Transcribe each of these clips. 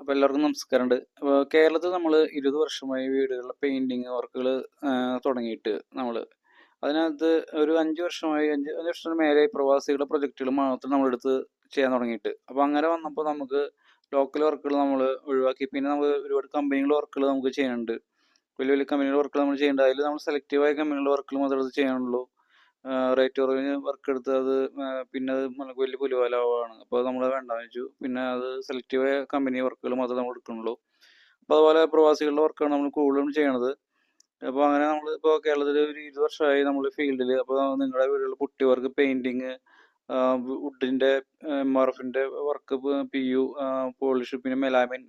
അപ്പോൾ എല്ലാവർക്കും നമസ്കാരമുണ്ട്. അപ്പോൾ കേരളത്തിൽ നമ്മൾ ഇരുപത് വർഷമായി വീടുകളിലെ പെയിന്റിങ് വർക്കുകൾ തുടങ്ങിയിട്ട് നമ്മൾ അതിനകത്ത് ഒരു അഞ്ച് വർഷമായി അഞ്ച് അഞ്ച് വർഷത്തിന് മേലെ പ്രവാസികളുടെ പ്രൊജക്റ്റുകൾ മാത്രം നമ്മളെടുത്ത് ചെയ്യാൻ തുടങ്ങിയിട്ട്. അപ്പോൾ അങ്ങനെ വന്നപ്പോൾ നമുക്ക് ലോക്കൽ വർക്കുകൾ നമ്മൾ ഒഴിവാക്കി. പിന്നെ നമ്മൾ ഒരുപാട് കമ്പനികളുടെ വർക്കുകൾ നമുക്ക് ചെയ്യാനുണ്ട്. വലിയ വലിയ കമ്പനികളുടെ വർക്കുകൾ നമ്മൾ ചെയ്യേണ്ട. അതിൽ നമ്മൾ സെലക്റ്റീവായ കമ്പനികളുടെ വർക്കുകൾ മാത്രമേ ചെയ്യാനുള്ളൂ. റേറ്റ് കുറവിന് വർക്ക് എടുത്ത് അത് പിന്നെ അത് നമുക്ക് വലിയ പുലിവാലാവാണ്. അപ്പോൾ നമ്മൾ വേണ്ടെന്ന് വെച്ചു. പിന്നെ അത് സെലക്റ്റീവ് കമ്പനി വർക്കുകൾ മാത്രമേ നമ്മൾ എടുക്കുന്നുള്ളൂ. അപ്പോൾ അതുപോലെ പ്രവാസികളുടെ വർക്കാണ് നമ്മൾ കൂടുതലും ചെയ്യണത്. അപ്പോൾ അങ്ങനെ നമ്മൾ ഇപ്പോൾ കേരളത്തിൽ ഒരു ഇരുപത് വർഷമായി നമ്മൾ ഫീൽഡിൽ അപ്പോൾ നിങ്ങളുടെ വീടുകളിൽ പുട്ടി വർക്ക് പെയിന്റിങ് വുഡിന്റെ എം ആർ എഫിന്റെ വർക്ക് പി യു പോളിഷ് പിന്നെ മെലാമിൻ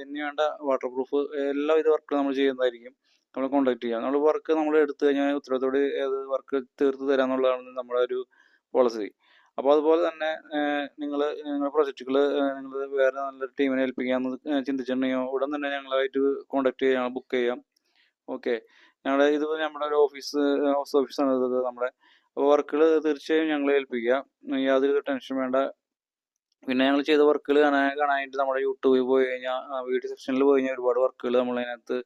എന്നീ വേണ്ട വാട്ടർ പ്രൂഫ് എല്ലാവിധ വർക്കും നമ്മൾ ചെയ്യുന്നതായിരിക്കും. നമ്മൾ കോൺടാക്ട് ചെയ്യാം. നമ്മൾ വർക്ക് നമ്മൾ എടുത്തു കഴിഞ്ഞാൽ ഉത്തരവാദിത്തോടെ ഏത് വർക്ക് തീർത്ത് തരാന്നുള്ളതാണ് നമ്മുടെ ഒരു പോളിസി അപ്പോൾ അതുപോലെ തന്നെ നിങ്ങൾ നിങ്ങളുടെ പ്രൊജക്റ്റുകൾ നിങ്ങൾ വേറെ നല്ലൊരു ടീമിനെ ഏൽപ്പിക്കാമെന്ന് ചിന്തിച്ചിട്ടുണ്ടെങ്കിൽ ഉടൻ തന്നെ ഞങ്ങളായിട്ട് കോൺടാക്ട് ചെയ്യാം ബുക്ക് ചെയ്യാം. ഓക്കെ ഞങ്ങളുടെ ഇത് നമ്മുടെ ഒരു ഓഫീസ് ഹൗസ് ഓഫീസാണ് ഇത് നമ്മുടെ അപ്പോൾ വർക്കുകൾ തീർച്ചയായും ഞങ്ങളെ ഏൽപ്പിക്കുക. യാതൊരു ടെൻഷൻ വേണ്ട. പിന്നെ ഞങ്ങൾ ചെയ്ത വർക്കുകൾ കാണാൻ കാണാനായിട്ട് നമ്മുടെ യൂട്യൂബിൽ പോയി കഴിഞ്ഞാൽ വീഡിയോ സെക്ഷനിൽ പോയി കഴിഞ്ഞാൽ ഒരുപാട് വർക്കുകൾ നമ്മൾ അതിനകത്ത്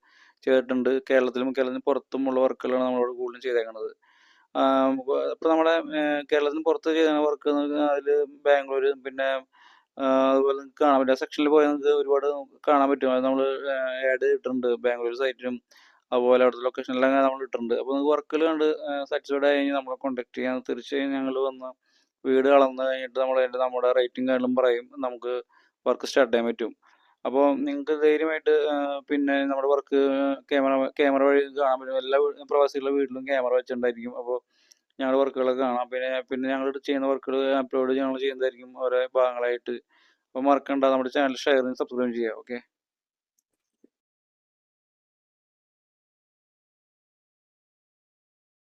ചെയ്തിട്ടുണ്ട്. കേരളത്തിലും കേരളത്തിന് പുറത്തുമുള്ള വർക്കുകളാണ് നമ്മളോട് കൂടുതലും ചെയ്തേക്കുന്നത് അപ്പോൾ നമ്മുടെ കേരളത്തിന് പുറത്ത് ചെയ്ത വർക്ക് അതിൽ ബാംഗ്ലൂർ പിന്നെ അതുപോലെ നിങ്ങൾക്ക് കാണാൻ പറ്റും. സെക്ഷനിൽ പോയാൽ നിങ്ങൾക്ക് ഒരുപാട് കാണാൻ പറ്റും. അത് നമ്മൾ ആഡ് ചെയ്തിട്ടുണ്ട് ബാംഗ്ലൂർ സൈറ്റിലും അതുപോലെ അവിടുത്തെ ലൊക്കേഷനിലും നമ്മൾ ഇട്ടിട്ടുണ്ട്. അപ്പോൾ നിങ്ങൾക്ക് വർക്കിൽ കണ്ട് സാറ്റിസ്ഫൈഡ് ആയി കഴിഞ്ഞാൽ നമ്മളെ കോൺടാക്ട് ചെയ്യാം. തീർച്ചയായും ഞങ്ങൾ വന്ന് വീട് കളന്ന് കഴിഞ്ഞിട്ട് നമ്മൾ അതിന്റെ നമ്മുടെ റേറ്റിംഗ് കാര്യങ്ങളും പറയും നമുക്ക് വർക്ക് സ്റ്റാർട്ട് ചെയ്യാൻ പറ്റും. അപ്പോൾ നിങ്ങൾക്ക് ധൈര്യമായിട്ട് പിന്നെ നമ്മുടെ വർക്ക് ക്യാമറ ക്യാമറ വഴി കാണാൻ പറ്റും. എല്ലാ പ്രവാസികളുടെ വീട്ടിലും ക്യാമറ വെച്ചിട്ടുണ്ടായിരിക്കും. അപ്പോൾ ഞങ്ങളുടെ വർക്കുകളൊക്കെ കാണാം. പിന്നെ പിന്നെ ഞങ്ങൾ ചെയ്യുന്ന വർക്കുകൾ അപ്ലോഡ് ഞങ്ങൾ ചെയ്യുന്നതായിരിക്കും ഓരോ ഭാഗങ്ങളായിട്ട്. അപ്പോൾ മറക്കണ്ട നമ്മുടെ ചാനൽ ഷെയർ സബ്സ്ക്രൈബ് ചെയ്യുക ഓക്കെ